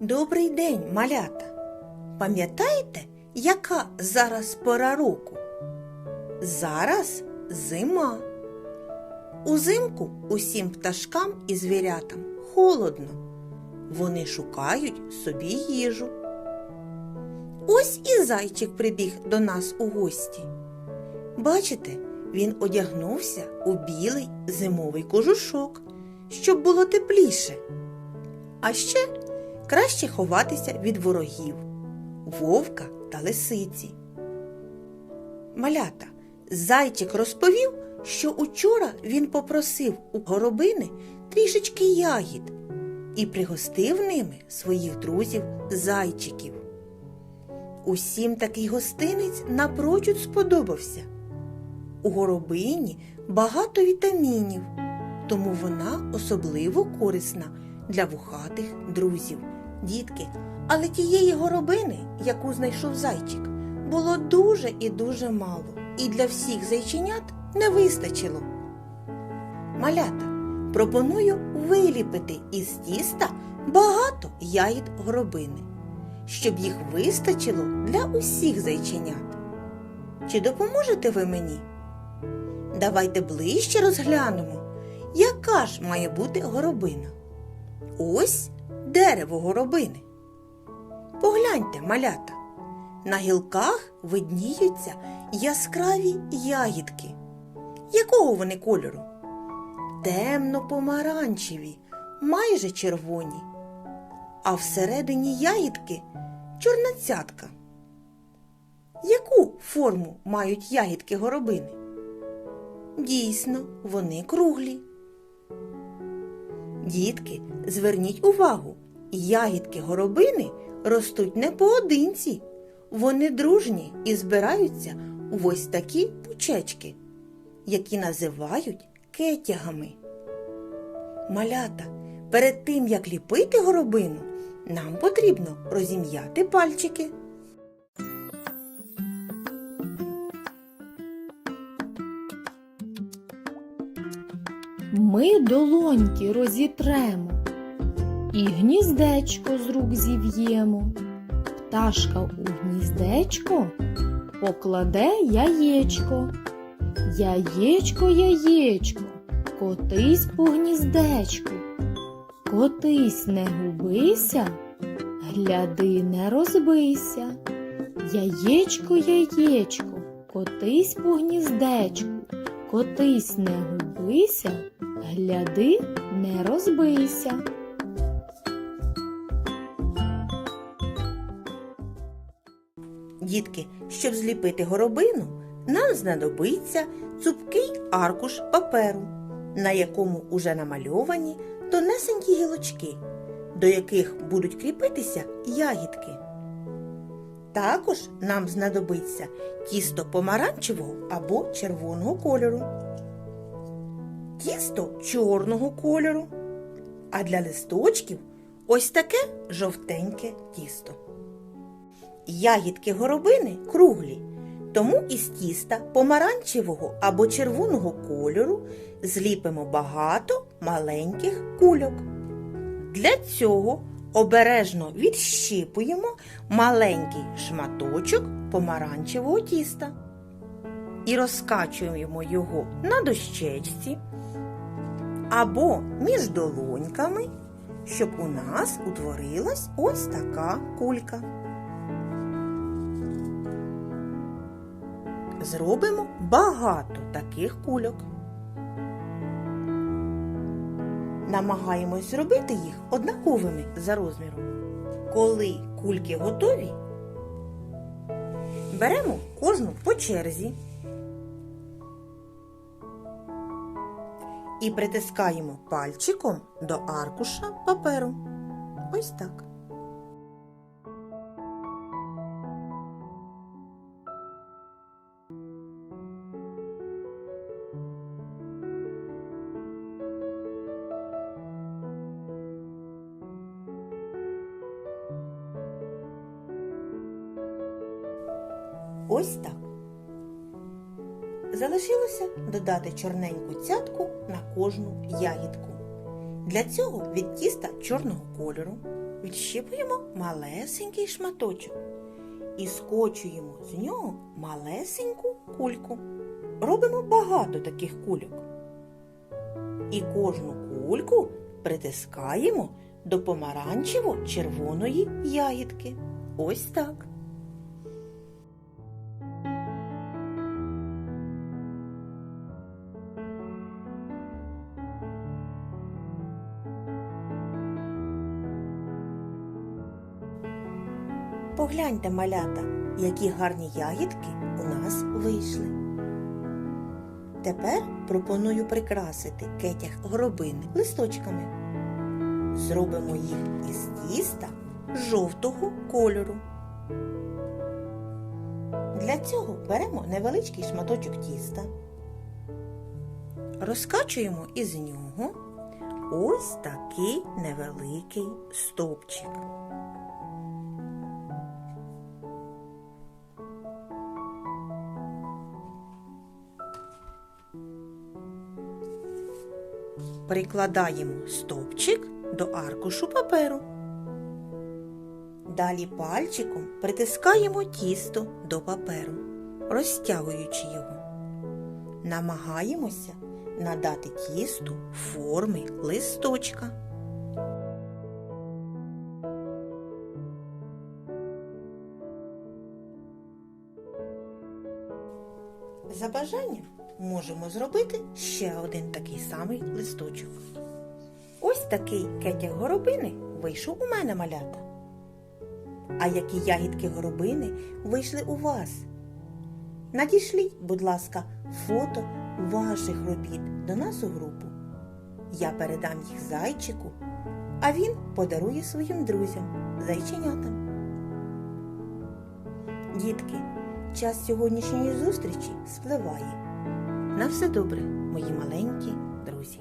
Добрий день, малята! Пам'ятаєте, яка зараз пора року? Зараз зима. Узимку усім пташкам і звірятам холодно. Вони шукають собі їжу. Ось і зайчик прибіг до нас у гості. Бачите, він одягнувся у білий зимовий кожушок, щоб було тепліше. А ще краще ховатися від ворогів, вовка та лисиці. Малята, зайчик розповів, що учора він попросив у горобини трішечки ягід і пригостив ними своїх друзів зайчиків. Усім такий гостинець напрочуд сподобався. У горобині багато вітамінів, тому вона особливо корисна для вухатих друзів. Дітки, але тієї горобини, яку знайшов зайчик, було дуже і дуже мало, і для всіх зайченят не вистачило. Малята, пропоную виліпити із тіста багато ягід горобини, щоб їх вистачило для усіх зайченят. Чи допоможете ви мені? Давайте ближче розглянемо, яка ж має бути горобина. Ось дерево горобини. Погляньте, малята. На гілках видніються яскраві ягідки. Якого вони кольору? Темно-помаранчеві, майже червоні. А всередині ягідки чорна цятка. Яку форму мають ягідки горобини? Дійсно, вони круглі. Дітки, зверніть увагу, ягідки горобини ростуть не поодинці. Вони дружні і збираються в ось такі пучечки, які називають кетягами. Малята, перед тим як ліпити горобину, нам потрібно розім'яти пальчики. Ми долоньки розітремо і гніздечко з рук зів'ємо. Пташка у гніздечко покладе яєчко. Яєчко, яєчко, котись по гніздечку. Котись не губися, гляди, не розбийся. Яєчко, яєчко, котись по гніздечку. Котись не губися, гляди, не розбийся. Дітки, щоб зліпити горобину, нам знадобиться цупкий аркуш паперу, на якому уже намальовані тонесенькі гілочки, до яких будуть кріпитися ягідки. Також нам знадобиться тісто помаранчевого або червоного кольору, тісто чорного кольору, а для листочків ось таке жовтеньке тісто. Ягідки горобини круглі, тому із тіста помаранчевого або червоного кольору зліпимо багато маленьких кульок. Для цього обережно відщипуємо маленький шматочок помаранчевого тіста і розкачуємо його на дощечці або між долоньками, щоб у нас утворилась ось така кулька. Зробимо багато таких кульок. Намагаємось зробити їх однаковими за розміром. Коли кульки готові, беремо кожну по черзі і притискаємо пальчиком до аркуша паперу. Ось так. Ось так. Залишилося додати чорненьку цятку на кожну ягідку. Для цього від тіста чорного кольору відщипуємо малесенький шматочок і скочуємо з нього малесеньку кульку. Робимо багато таких кульок. І кожну кульку притискаємо до помаранчево-червоної ягідки. Ось так. Погляньте, малята, які гарні ягідки у нас вийшли. Тепер пропоную прикрасити кетяг горобини листочками. Зробимо їх із тіста жовтого кольору. Для цього беремо невеличкий шматочок тіста, розкачуємо із нього ось такий невеликий стовпчик. Прикладаємо стовпчик до аркушу паперу. Далі пальчиком притискаємо тісто до паперу, розтягуючи його. Намагаємося надати тісту форми листочка. За бажанням можемо зробити ще один такий самий листочок. Ось такий кетяг горобини вийшов у мене малята. А які ягідки горобини вийшли у вас? Надішліть, будь ласка, фото ваших робіт до нас у групу. Я передам їх зайчику, а він подарує своїм друзям, зайченятам. Дітки, час сьогоднішньої зустрічі спливає. На все добре, мої маленькі друзі.